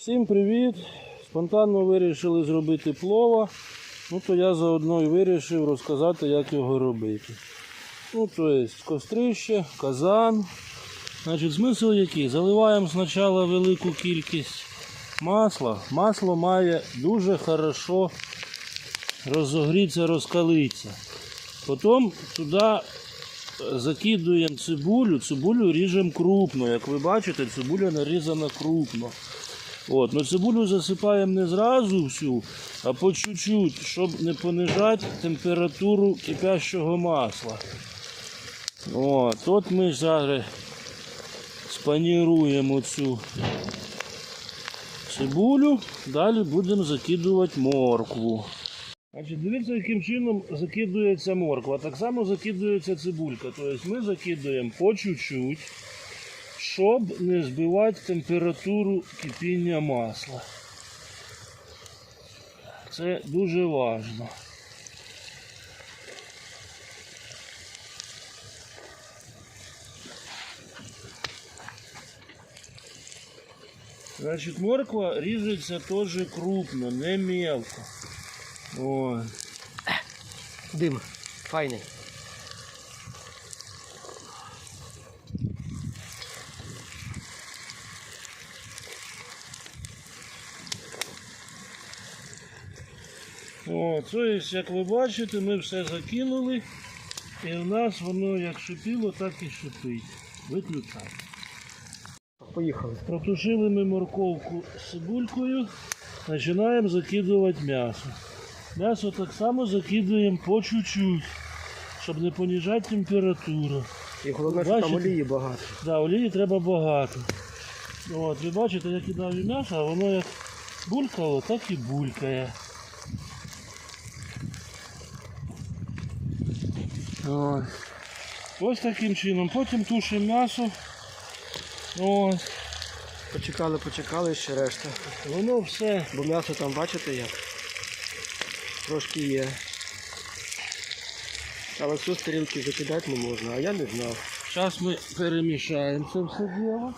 Всім привіт! Спонтанно вирішили зробити плова. Ну то я заодно і вирішив розказати, як його робити. Ну, то є кострище, казан. Значить, смисл який? Заливаємо спочатку велику кількість масла. Масло має дуже хорошо розогрітися, розкалитися. Потім туди закидуємо цибулю, цибулю ріжемо крупно. Як ви бачите, цибуля нарізана крупно. От, ну цибулю засипаємо не зразу всю, а по чуть-чуть, щоб не понижати температуру кипящого масла. От, от ми зараз спаніруємо цю цибулю, далі будемо закидувати моркву. Значить, дивіться, яким чином закидується морква. Так само закидується цибулька. Тобто ми закидуємо по чуть-чуть, щоб не збивати температуру кипіння масла. Це дуже важливо. Значить, морква ріжеться теж крупно, не мелко. Ой. Дим. Файний. О, як ви бачите, ми все закинули, і в нас воно як шипіло, так і шипить. Виключаємо. Поїхали. Протушили ми морковку з цибулькою, починаємо закидувати м'ясо. М'ясо так само закидуємо по чуть-чуть, щоб не понижати температуру. І головне, що там олії багато. Да, олії треба багато. От, ви бачите, я кидаю м'ясо, а воно як булькало, так і булькає. Ось. Ось таким чином. Потім тушимо м'ясо. Ось. Почекали, почекали ще решта. Воно все Бо м'ясо там бачите як. Трошки є. Але всю з тарілки закидати не можна, а я не знав. Зараз ми перемішаємо це все діло.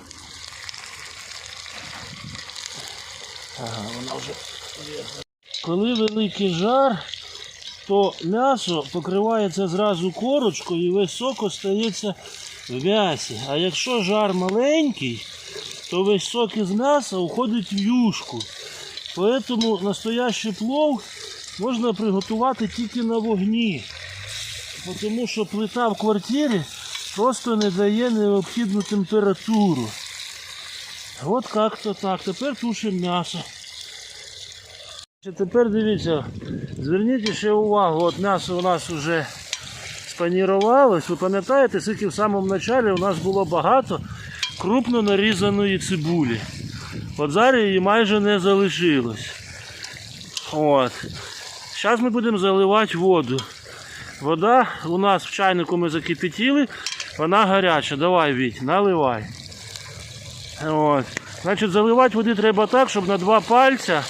Ага, вона вже. Коли великий жар, то м'ясо покривається зразу корочкою і весь сок остається в м'ясі. А якщо жар маленький, то весь сок із м'яса уходить в юшку. Тому настоящий плов можна приготувати тільки на вогні. Тому що плита в квартирі просто не дає необхідну температуру. От як-то так. Тепер тушимо м'ясо. Тепер дивіться, зверніть ще увагу, от м'ясо у нас вже спанірувалось. Ви пам'ятаєте, скільки в самому початку у нас було багато крупно нарізаної цибулі. От зараз її майже не залишилось. От. Зараз ми будемо заливати воду. Вода у нас в чайнику ми закипятили, вона гаряча. Давай, Віть, наливай. От. Значить, заливати води треба так, щоб на два пальця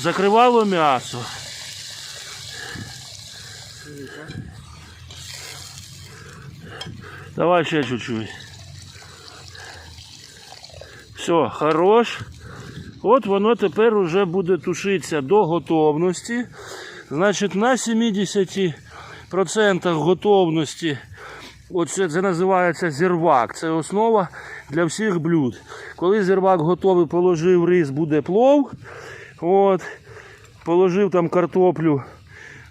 закривало м'ясо. Давай ще чуть-чуть. Все, хорош. От воно тепер уже буде тушитися до готовності. Значить, на 70% готовності, оце це називається зірвак. Це основа для всіх блюд. Коли зірвак готовий, положив рис, буде плов. От, положив там картоплю,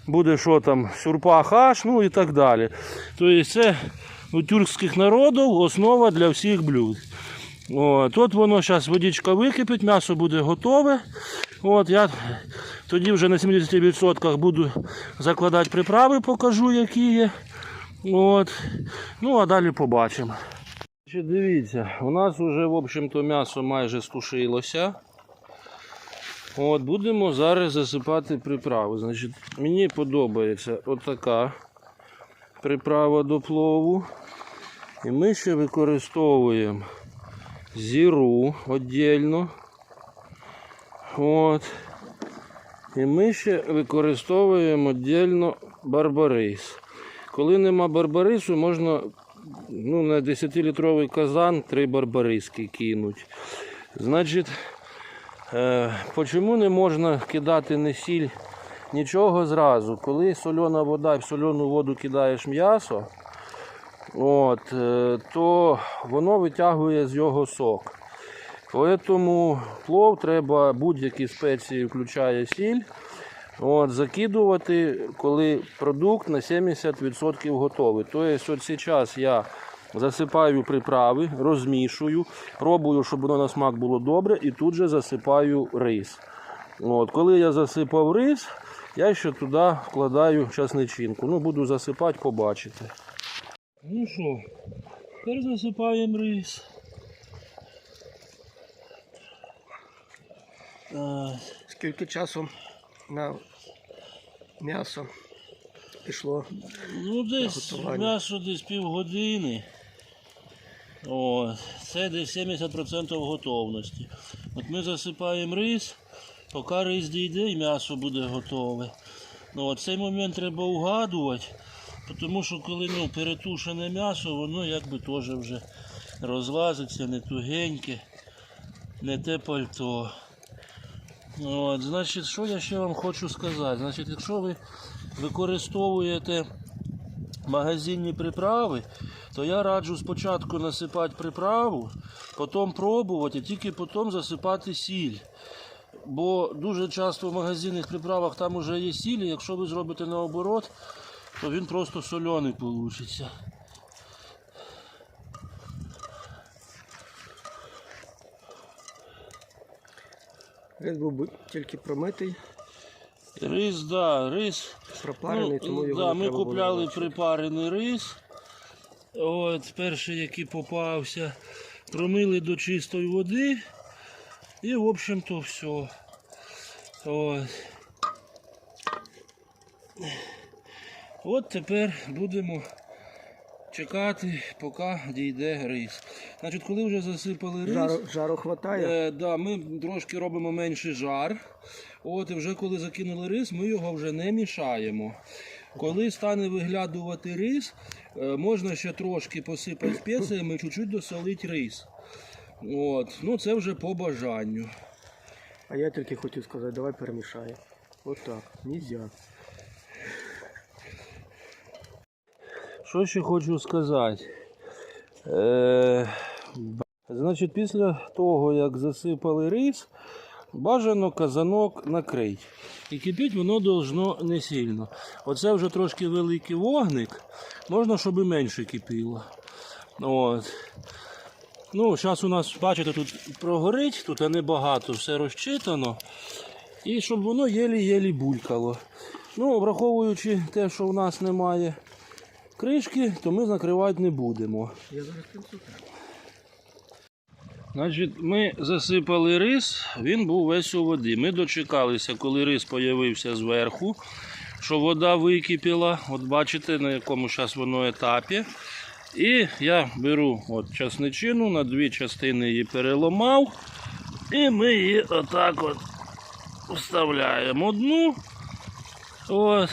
буде що там, сюрпа хаш, ну і так далі. Тобто це у тюркських народів основа для всіх блюд. От, от воно зараз водичка википить, м'ясо буде готове. От, я тоді вже на 70% буду закладати приправи, покажу, які є. От. Ну, а далі побачимо. Дивіться, у нас вже, в общем-то, м'ясо майже стушилося. От, будемо зараз засипати приправи. Значить, мені подобається отака приправа до плову. І ми ще використовуємо зіру віддільно. От. І ми ще використовуємо віддільно барбарис. Коли нема барбарису, можна ну, на 10-літровий казан три барбариски кинуть. Значить, Е, Почому не можна кидати не сіль нічого зразу? Коли сольона вода, і в соляну воду кидаєш м'ясо, от, е, то воно витягує з його сок. Тому плов треба будь-які спеції, включає сіль, от, закидувати, коли продукт на 70% готовий. Тобто, от зараз я засипаю приправи, розмішую, пробую, щоб воно на смак було добре, і тут же засипаю рис. От, коли я засипав рис, я ще туди вкладаю часничинку. Ну, буду засипати, побачите. Ну що, тепер засипаємо рис. Так. Скільки часу на м'ясо пішло? Ну, десь м'ясо десь півгодини. О, це десь 70% готовності. От ми засипаємо рис, поки рис дійде і м'ясо буде готове. Ну, цей момент треба угадувати, тому що коли ну, перетушене м'ясо, воно якби теж вже розлазиться, не тугеньке, не те пальто. От, значить, що я ще вам хочу сказати? Значить, якщо ви використовуєте магазинні приправи, то я раджу спочатку насипати приправу, потім пробувати, тільки потім засипати сіль. Бо дуже часто в магазинних приправах там вже є сіль, і якщо ви зробите наоборот, то він просто соляний вийде. Рис був тільки промитий, Рис, да, рис. пропарений, тому ну, його да, не ми треба купляли припарений рис. От, перший, який попався, промили до чистої води. І, в общем-то, все. От. От тепер будемо чекати, поки дійде рис. Значить, коли вже засипали рис. Жару, жару хватає. Е, да, ми трошки робимо менший жар. От і вже коли закинули рис, ми його вже не мішаємо. Коли стане виглядувати рис, е, можна ще трошки посипати спеціями, чуть-чуть досолити рис. От. Ну, це вже по бажанню. А я тільки хотів сказати, давай перемішаємо. Отак, нельзя. Що ще хочу сказати? Е, значить, після того, як засипали рис, бажано казанок накрити. І кипіть воно должно не сильно. Оце вже трошки великий вогник, можна, щоб і менше кипіло. От. Ну, зараз у нас, бачите, тут прогорить, тут небагато, все розчитано. І щоб воно єлі-єлі булькало. Ну, враховуючи те, що в нас немає кришки, то ми накривати не будемо. Значить, ми засипали рис, він був весь у воді. Ми дочекалися, коли рис з'явився зверху, що вода википіла. От бачите, на якому зараз воно етапі. І я беру от часничину, на дві частини її переламав. І ми її отак от вставляємо одну. От.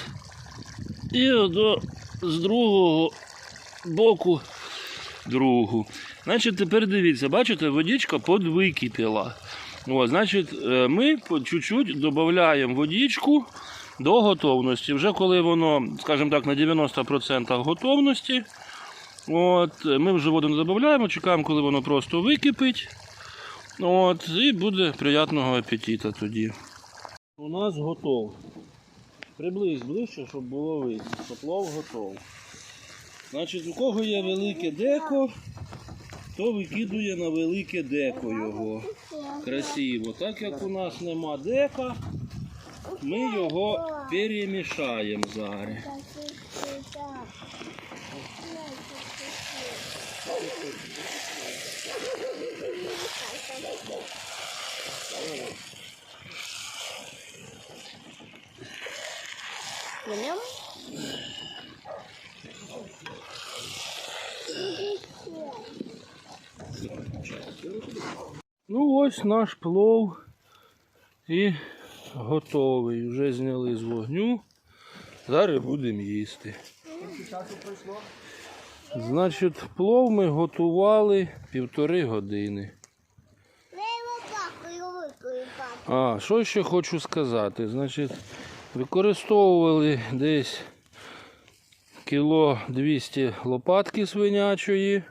І до, з другого боку другу. Значить, тепер дивіться, бачите, водичка подвикипіла. От, значить, е, ми по чуть-чуть додаємо водичку до готовності. Вже коли воно, скажімо так, на 90% готовності, от, ми вже воду не додаємо, чекаємо, коли воно просто википить. От, і буде приємного апетита тоді. У нас готов. Приблизь ближче, щоб було видно, що плов готов. Значить, у кого є велике деко, то викидує на велике деко його. Красиво. Так як у нас нема дека, ми його перемішаємо зараз. Ну ось наш плов і готовий. Вже зняли з вогню. Зараз будемо їсти. Значить, плов ми готували півтори години. А, що ще хочу сказати? Значить, використовували десь кіло 200 лопатки свинячої,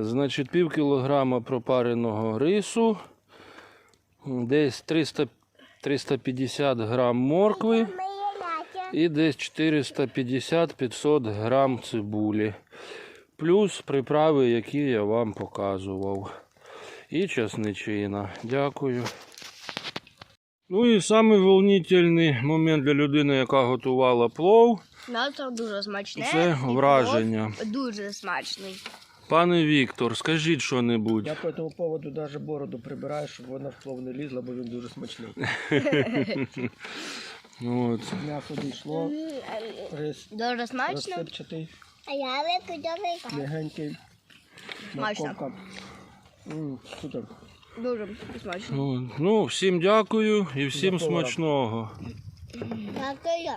значить, пів кілограма пропареного рису, десь 300, 350 грам моркви і десь 450-500 грам цибулі. Плюс приправи, які я вам показував. І часничина. Дякую. Ну і самий момент для людини, яка готувала плов, М'ясо дуже смачне. це враження. Дуже смачний. Пане Віктор, скажіть що-небудь. Я по цьому поводу навіть бороду прибираю, щоб вона в плов не лізла, бо він дуже смачний. От. М'ясо дійшло, рис Дуже смачно. розсипчатий, А я викидаю. легенький. Смачно. М, Супер. Дуже смачно. От. Ну, всім дякую і всім повара. смачного. Дякую.